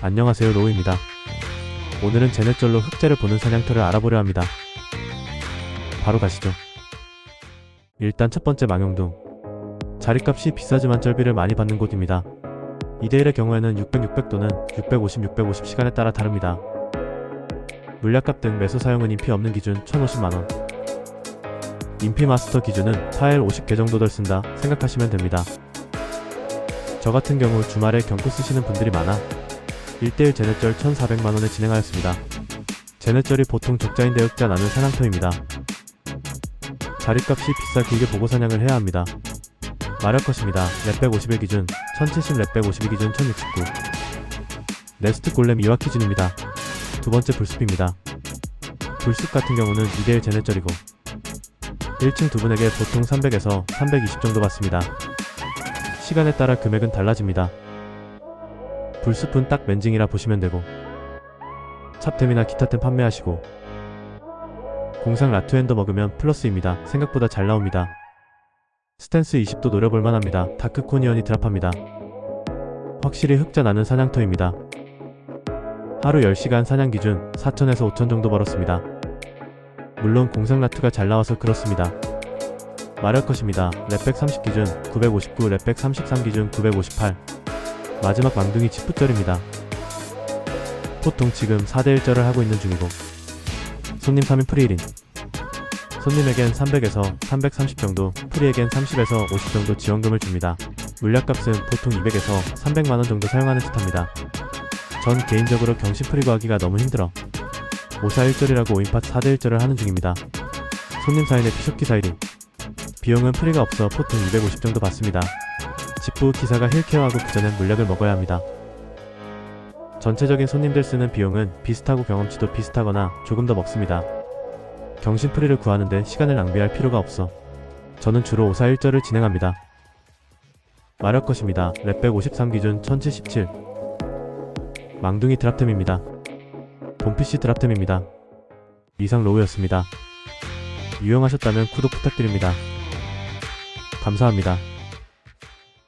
안녕하세요 로우입니다. 오늘은 제넷절로 흑제를 보는 사냥터를 알아보려 합니다. 바로 가시죠. 일단 첫 번째 망용둥. 자리값이 비싸지만 쩔비를 많이 받는 곳입니다. 2대1의 경우에는 600, 600 또는 650, 650 시간에 따라 다릅니다. 물약값 등 매수 사용은 인피 없는 기준 1050만원. 인피 마스터 기준은 파일 50개 정도 덜 쓴다 생각하시면 됩니다. 저 같은 경우 주말에 경고 쓰시는 분들이 많아 1대1 제넷절 1,400만원에 진행하였습니다. 제넷절이 보통 적자인데 흑자 나는 사냥터입니다. 자리값이 비싸 길게 보고 사냥을 해야 합니다. 마력 컷입니다. 랩 151 기준, 1070 랩 152 기준 1069. 네스트 골렘 이와 기준입니다. 두 번째 불숲입니다. 불숲 같은 경우는 2대1 제넷절이고 1층 두 분에게 보통 300에서 320 정도 받습니다. 시간에 따라 금액은 달라집니다. 불숲은 딱 맨징이라 보시면 되고 찹템이나 기타템 판매하시고 공상 라투엔더 먹으면 플러스입니다. 생각보다 잘 나옵니다. 스탠스 20도 노려볼만 합니다. 다크코니언이 드랍합니다. 확실히 흑자 나는 사냥터입니다. 하루 10시간 사냥 기준 4천에서 5천 정도 벌었습니다. 물론 공상 라투가 잘 나와서 그렇습니다. 마력 컷입니다. 랩백 30 기준 959, 랩백 33 기준 958. 마지막 망둥이 치프절입니다. 보통 지금 4대 1절을 하고 있는 중이고 손님 3인 프리일인 손님에겐 300에서 330 정도, 프리에겐 30에서 50 정도 지원금을 줍니다. 물약값은 보통 200에서 300만원 정도 사용하는 듯합니다. 전 개인적으로 경신 프리 구하기가 너무 힘들어 541절이라고 5인팟 4대1절을 하는 중입니다. 손님 사인의 피숍기 사이링 비용은 프리가 없어 보통 250 정도 받습니다. 직후 기사가 힐케어하고 그 전엔 물약을 먹어야 합니다. 전체적인 손님들 쓰는 비용은 비슷하고 경험치도 비슷하거나 조금 더 먹습니다. 경신 프리를 구하는데 시간을 낭비할 필요가 없어. 저는 주로 541절을 진행합니다. 마력 컷입니다. 랩153 기준 1077. 망둥이 드랍템입니다. 본PC 드랍템입니다. 이상 로우였습니다. 유용하셨다면 구독 부탁드립니다. 감사합니다.